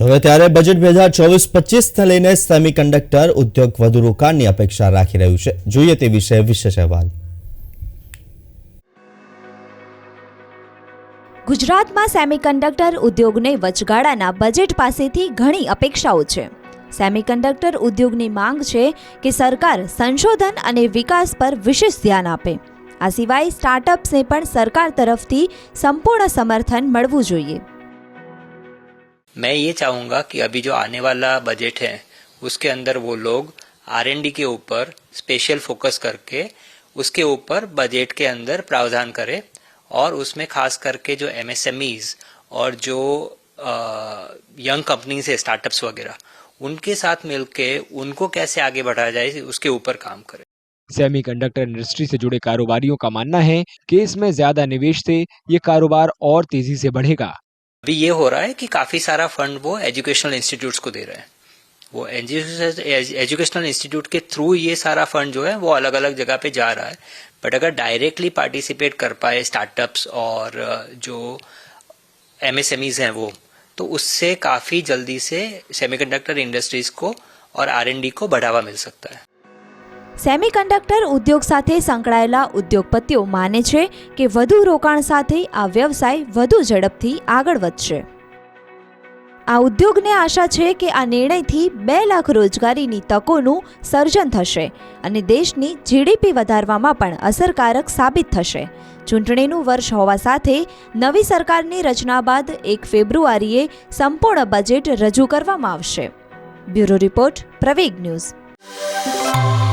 તો હવે ત્યારે બજેટ બે હજાર ચોવીસ પચીસને લઈને સેમિકન્ડક્ટર ઉદ્યોગ વધુ રોકાણની અપેક્ષા રાખી રહ્યું છે જોઈએ તે વિશે વિશેષ અહેવાલ ગુજરાતમાં સેમિકન્ડક્ટર ઉદ્યોગને વચગાળાના બજેટ પાસેથી ઘણી અપેક્ષાઓ છે સેમિકન્ડક્ટર ઉદ્યોગની માંગ છે કે સરકાર સંશોધન અને વિકાસ પર વિશેષ ધ્યાન આપે આ સિવાય સ્ટાર્ટઅપ્સને પણ સરકાર તરફથી સંપૂર્ણ સમર્થન મળવું જોઈએ मैं ये चाहूंगा कि अभी जो आने वाला बजट है उसके अंदर वो लोग आर के ऊपर स्पेशल फोकस करके उसके ऊपर बजट के अंदर प्रावधान करें और उसमें खास करके जो एम और जो यंग कंपनीज है स्टार्टअप्स वगैरह उनके साथ मिलके उनको कैसे आगे बढ़ाया जाए उसके ऊपर काम करें सेमीकंडक्टर इंडस्ट्री से जुड़े कारोबारियों का मानना है कि इसमें ज्यादा निवेश से ये कारोबार और तेजी से बढ़ेगा अभी ये हो रहा है कि काफी सारा फंड वो एजुकेशनल इंस्टीट्यूट्स को दे रहे हैं वो एजुकेशनल इंस्टीट्यूट के थ्रू ये सारा फंड जो है वो अलग अलग जगह पे जा रहा है बट अगर डायरेक्टली पार्टिसिपेट कर पाए स्टार्टअप्स और जो एमएसएमईज हैं वो तो उससे काफी जल्दी से सेमीकंडक्टर इंडस्ट्रीज को और आरएनडी को बढ़ावा मिल सकता है સેમિકન્ડક્ટર ઉદ્યોગ સાથે સંકળાયેલા ઉદ્યોગપતિઓ માને છે કે વધુ રોકાણ સાથે આ વ્યવસાય વધુ ઝડપથી આગળ વધશે આ ઉદ્યોગને આશા છે કે આ નિર્ણયથી બે લાખ રોજગારીની તકોનું સર્જન થશે અને દેશની જીડીપી વધારવામાં પણ અસરકારક સાબિત થશે ચૂંટણીનું વર્ષ હોવા સાથે નવી સરકારની રચના બાદ એક ફેબ્રુઆરીએ સંપૂર્ણ બજેટ રજૂ કરવામાં આવશે બ્યુરો રિપોર્ટ પ્રવેગ ન્યૂઝ